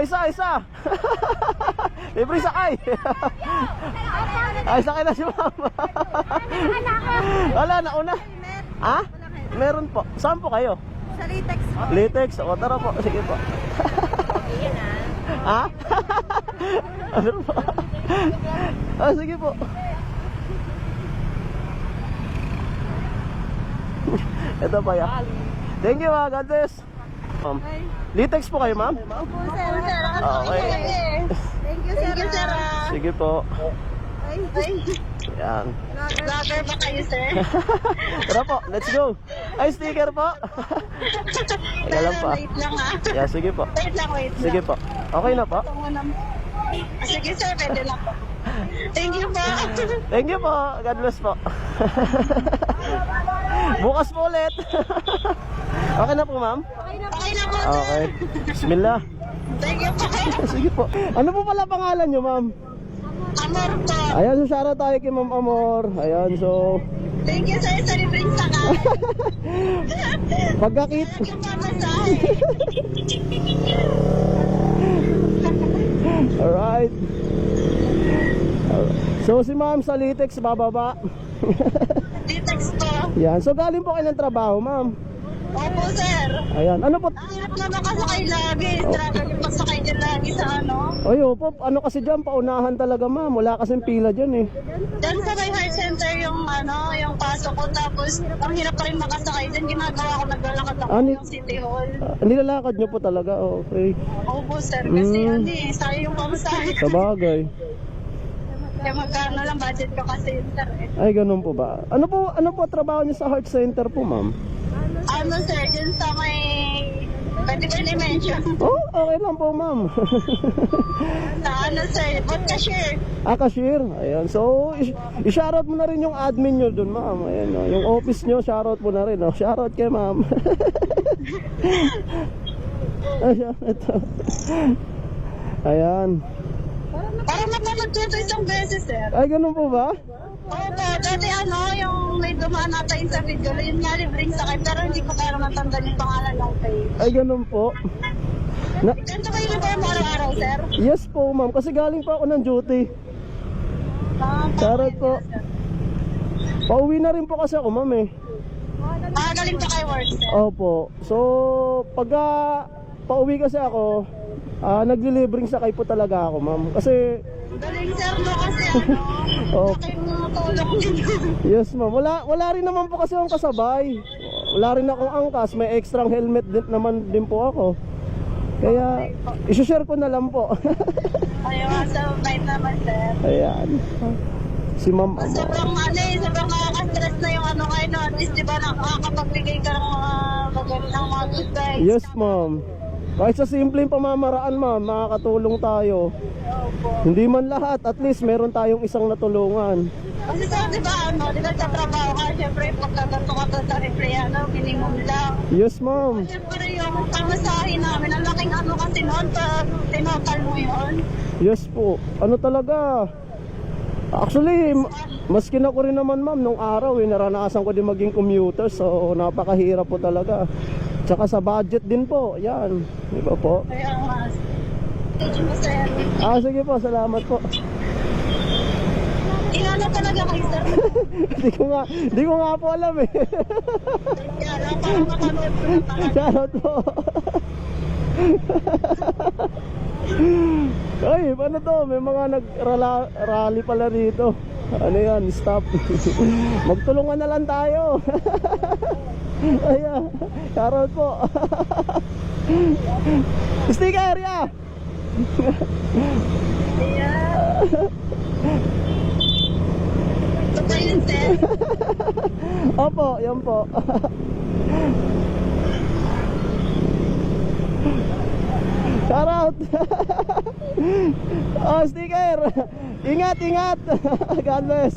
Oh, isa, isa. Libre sakay. Ay, sakay na si mama. Wala, nauna. Ha? Meron po. Saan po kayo? Sa latex po. Latex. O, tara po. Sige po. ha? ano po? ah, sige po. Ito pa yan. Thank you, mga God bless. Ma'am. Latex po kayo, ma'am? Opo, sir. sir. Okay. Thank you, sir. Thank you, sir. Sige po. Ay, ay. Yan. Vlogger ba kayo, sir? Tara po, let's go. Ay, sticker po. Teka lang pa. Wait lang ah. Yeah, sige po. Wait lang, wait lang. Sige po. Okay na po. Tungo na- Ah, Sige, sir. Pwede lang po. Thank you po. Thank you po. God bless po. Bukas po ulit. Okay na po, ma'am? Okay na po, sir. Okay. Bismillah. Thank you po. Sige po. Ano po pala pangalan nyo, ma'am? Amor po. Ayan, so shoutout tayo kay Ma'am Amor. Ayan, so Thank you, sa libreng sakay. pagkakit. Yung pamasahe. Alright. So si ma'am sa Litex bababa. Ditex po. Yan. So galing po kayo ng trabaho, ma'am. Opo, sir. Ayan. Ano po? Ang hirap na makasakay lagi. Struggle yung pasakay dyan lagi sa ano. Ay, opo. Ano kasi dyan, paunahan talaga, ma'am. Wala kasing pila dyan eh. Diyan sa may heart center yung ano, yung pasok ko. Tapos, ang hirap pa rin makasakay dyan. Ginagawa ko, naglalakad ako Ani- ng City Hall. Ah, nilalakad nyo po talaga, okay. Opo, sir. Kasi Mm. ano eh, sayang yung pamasahe. Sa bagay. Kaya magkano lang budget ko kasi yun, sir. Eh. Ay, ganun po ba? Ano po, ano po trabaho niyo sa heart center po, ma'am? Ano, sir, dyan sa may... Pwede ba i-mention? Oh, okay lang po, ma'am. Sa ano, sir, what cashier? ah, cashier. Ayan. So, is- i-shoutout mo na rin yung admin nyo dun, ma'am. Ayan, oh. Yung office nyo, shoutout mo na rin. Oh. Shoutout kay ma'am. Ayan, ito. Ayan. Parang napanood ko ito isang beses, sir. Ay, ganun po ba? Opo, dati ano, dumaan nata yung sa video, yun nga libreng sakay, pero hindi ko kaya matanda yung pangalan ng page. Ay, ganun po. Na, Ganito yung uniform mo araw-araw, sir? yes po, ma'am. Kasi galing pa ako ng duty. Ah, Shoutout po. Pauwi na rin po kasi ako, ma'am eh. Ah, galing pa kay work, sir. Opo. So, pagka pauwi kasi ako, ah nagli-libreng sakay po talaga ako, ma'am. Kasi, Galing, sir, no, kasi ano, Oh. laking tulong din. yes ma'am, wala, wala rin naman po kasi akong kasabay. Wala rin akong angkas, may extra helmet din, naman din po ako. Kaya, isi-share ko na lang po. Ayun, sa bait naman, sir. Ayan. Si ma'am. Sobrang ano eh, sobrang nakaka-stress na yung ano kayo, no? At least, di ba, nakakapagbigay ka ng mga magandang mga good guys. Yes ma'am. Kahit sa simpleng pamamaraan ma'am, makakatulong tayo. Hindi man lahat, at least meron tayong isang natulungan. Kasi sir, di ba, ano, di ba sa trabaho ka, syempre, pagkaganto ka sa empleyado, minimum lang. Yes ma'am. Siyempre yung pamasahe namin, ang laking ano kasi noon, tinotal mo yun. Yes po. Ano talaga? Actually, ma- maski na ko rin naman ma'am nung araw eh, naranasan ko din maging commuter so napakahirap po talaga. Tsaka sa budget din po, yan. Di ba po? Kaya nga, stage mo sir. Ah, sige po, salamat po. Inano talaga kayo sir. Hindi ko nga, hindi ko nga po alam eh. Kaya parang makanood pala. Shoutout po. Ay, paano to? May mga nag-rally pala dito. Ano yan? Stop. Magtulungan na lang tayo. Ayan. Shoutout po. Sticker yun sir. Opo, yan po. Shoutout. oh, sticker. Ingat, ingat. God bless.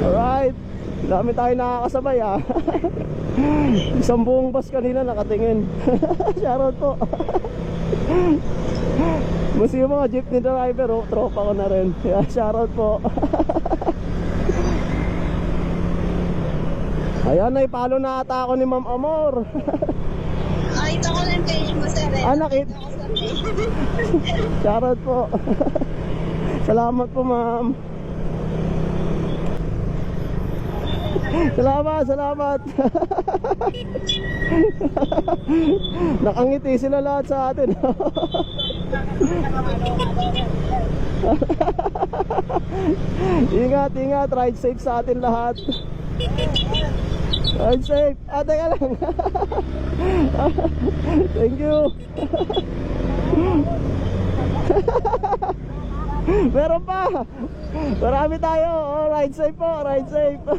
Alright. Dami tayo nakakasabay ah. Isang buong bus kanina nakatingin. Shoutout po. Mas yung mga jeepney driver, oh, tropa ko na rin. Kaya shoutout po. Ayan, ay palo na ata ako ni Ma'am Amor. Ay, ito ko ko yung page mo, sir. eh. Ah, nakit- Ako sa page. Shoutout po. Salamat po, ma'am. Salamat, salamat. Nakangiti sila lahat sa atin. ingat, ingat. Ride safe sa atin lahat. Ride safe. Ah, teka lang. Thank you. Meron pa. Marami tayo. Oh, ride safe po, ride safe.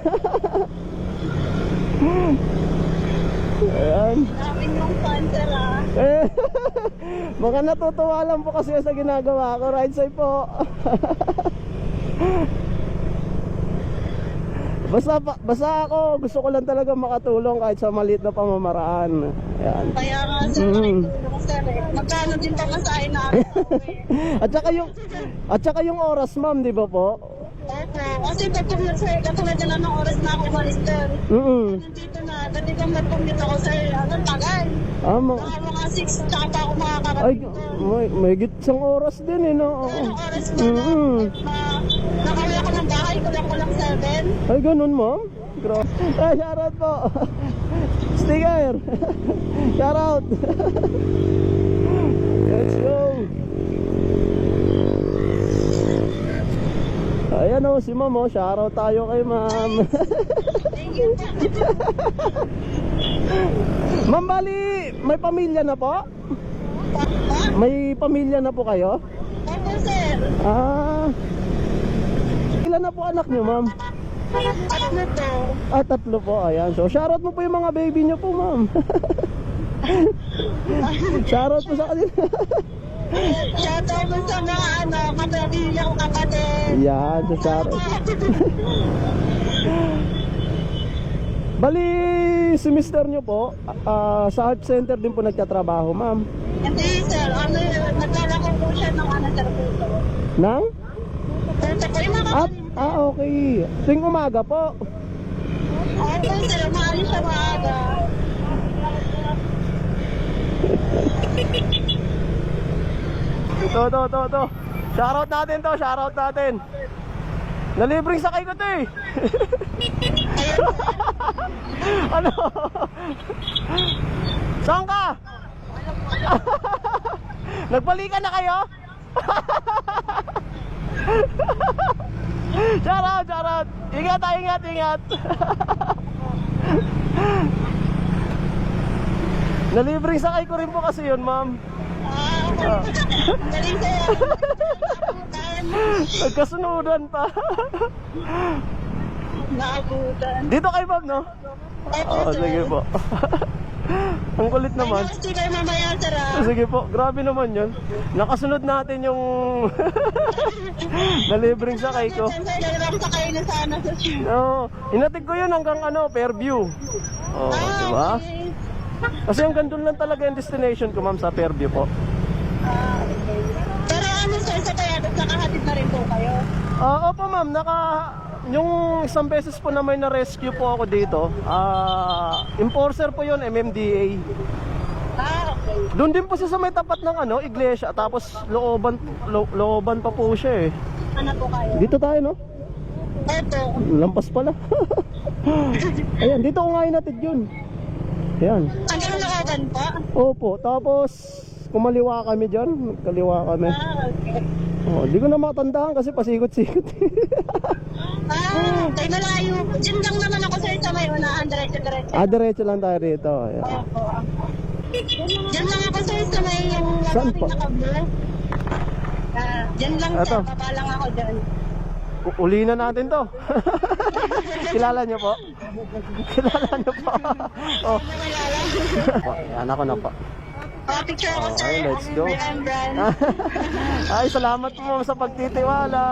Ayan. Yung fan, sir, ah. Eh, mga natutuwa lang po kasi sa ginagawa ko. Ride safe po. basta, basta ako, gusto ko lang talaga makatulong kahit sa maliit na pamamaraan. Ayan. Kaya nga, sir, Mm. Sir, eh. Magkano din pamasahin namin? At saka yung at saka yung oras, ma'am, di ba po? Opo. Kasi katulad, sir, katulad na ng oras na ako umalis, sir. Mm. Nandito na, dati kang nag-commute ako, sir. Ano, tagal. Ah, ma- Baka mga 6, tsaka pa ako ay, makakarating doon. may, may gitsang oras din eh, no? Oo. Anong oras na Mm. na nakauwi ako ng bahay, kulang-kulang 7. Ay, ganun, ma'am? Gra- ah, shoutout po. Sticker. shoutout. Let's go. Ayan o, si ma'am o. Shoutout tayo kay ma'am. Thank you. ma'am, bali, may pamilya na po? May pamilya na po kayo? Opo, sir. Ah. Ilan na po anak niyo, ma'am? Ano to? Ah, tatlo po. Ayan. So, shoutout mo po yung mga baby niyo po, ma'am. shoutout po sa kanila. Shoutout mo sa mga ano, kapatid kapatid. Yan, so shoutout. Bali, si mister niyo po, ah, sa art center din po nagtatrabaho, ma'am. Hindi, sir. Ano yun? Naglalako po siya ng ano, sir, puto. Nang? Puto po yung mga Ah, ah, okay. Tuwing umaga po. Opo, sir. Maalis siya maaga. Ito, ito, ito, ito. Shoutout natin to, shoutout natin. Nalibreng sakay ko to eh. ano? Saan ka? Nagpalikan na kayo? shoutout, shoutout. Ingat, ah, ingat, ingat. Nalibreng sakay ko rin po kasi yun, ma'am. Ah. Nagkasunudan pa. Naabutan. Dito kay ma'am, no? Oo, sir. sige po. Ang kulit naman. Ay, sticker mamaya, sir, ah. Sige po, grabe naman yun. Nakasunod natin yung nalibreng sakay ko. Sir, naglalaro sa kayo na sana sa. Oo, inatid ko yun hanggang ano, Fairview. Oo, Ah, di ba? okay. Kasi hanggang doon lang talaga yung destination ko, ma'am, sa Fairview po. Ah, okay. Pero ano, sir, sa kaya, nakahatid na rin po kayo? Ah, opo ma'am, naka yung isang beses po na may na-rescue po ako dito. Ah, enforcer po 'yon, MMDA. Ah, okay. Doon din po siya sa may tapat ng ano, iglesia, tapos looban lo, looban pa po siya eh. Ano po kayo? Dito tayo no? Opo. Lampas pala. Ayan, dito ko nga inatid yun. Ayan. Ano yung nakakan pa? Opo, tapos kumaliwa kami dyan. Kaliwa kami. Ah, okay. Oh, di ko na matandaan kasi pasikot-sikot. Ah, tayo malayo. Diyan lang naman ako sir sa may unahan, diretso-diretso. ah, diretso lang tayo rito. Ayan. Opo. Diyan lang ako sir sa may yung Saan lalaking po? nakablue. Ah, diyan lang Eto. sir, baba lang ako dyan. U- Uli na natin to. Kilala niyo po? Kilala niyo po? oh. Nawala lang. Ayan ako na po. Oh, picture ako sir. Okay, let's go. Remembrance. Ay, salamat po sa pagtitiwala.